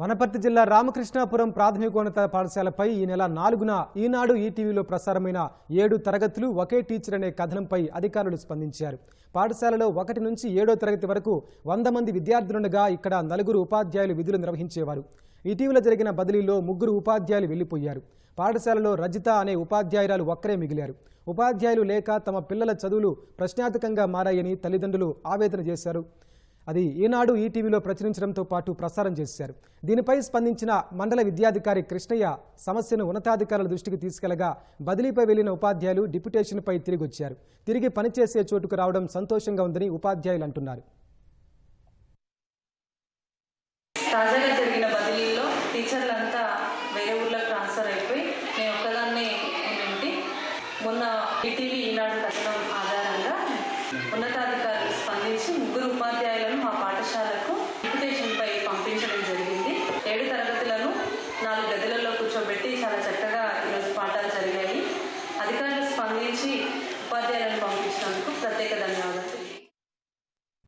వనపర్తి జిల్లా రామకృష్ణాపురం ప్రాథమికోన్నత పాఠశాలపై ఈ నెల నాలుగున ఈనాడు ఈటీవీలో ప్రసారమైన ఏడు తరగతులు ఒకే టీచర్ అనే కథనంపై అధికారులు స్పందించారు. పాఠశాలలో ఒకటి నుంచి ఏడో తరగతి వరకు వంద మంది విద్యార్థులుండగా ఇక్కడ నలుగురు ఉపాధ్యాయులు విధులు నిర్వహించేవారు. ఇటీవల జరిగిన బదిలీలో ముగ్గురు ఉపాధ్యాయులు వెళ్ళిపోయారు పాఠశాలలో రజిత అనే ఉపాధ్యాయురాలు ఒక్కరే మిగిలారు. ఉపాధ్యాయులు లేక తమ పిల్లల చదువులు ప్రశ్నార్థకంగా మారాయని తల్లిదండ్రులు ఆవేదన చేశారు. అది ఈనాడు ఈటీవీలో ప్రచురించడంతో పాటు ప్రసారం చేశారు. దీనిపై స్పందించిన మండల విద్యాధికారి కృష్ణయ్య సమస్యను ఉన్నతాధికారుల దృష్టికి తీసుకెళ్ళగా బదిలీపై వెళ్ళిన ఉపాధ్యాయులు డిప్యుటేషన్పై తిరిగి వచ్చారు తిరిగి పనిచేసే చోటుకు రావడం సంతోషంగా ఉందని ఉపాధ్యాయులు అంటున్నారు. తాజాగా జరిగిన బదిలీలో టీచర్లంతా వేరే ఊర్లకు ట్రాన్స్ఫర్ అయిపోయి నేను ఒక్కదాన్నే ఉండి మొన్న ఈటీవీ ఈనాడు ఆధారంగా ఉన్నతాధికారులు స్పందించి ముగ్గురు ఉపాధ్యాయులు వారి గదులలో కూర్చోబెట్టి చాలా చక్కగా ఈరోజు పాఠాలు జరిగాయి. అధికారులు స్పందించి ఉపాధ్యాయులను పంపించినందుకు ప్రత్యేక ధన్యవాదాలు.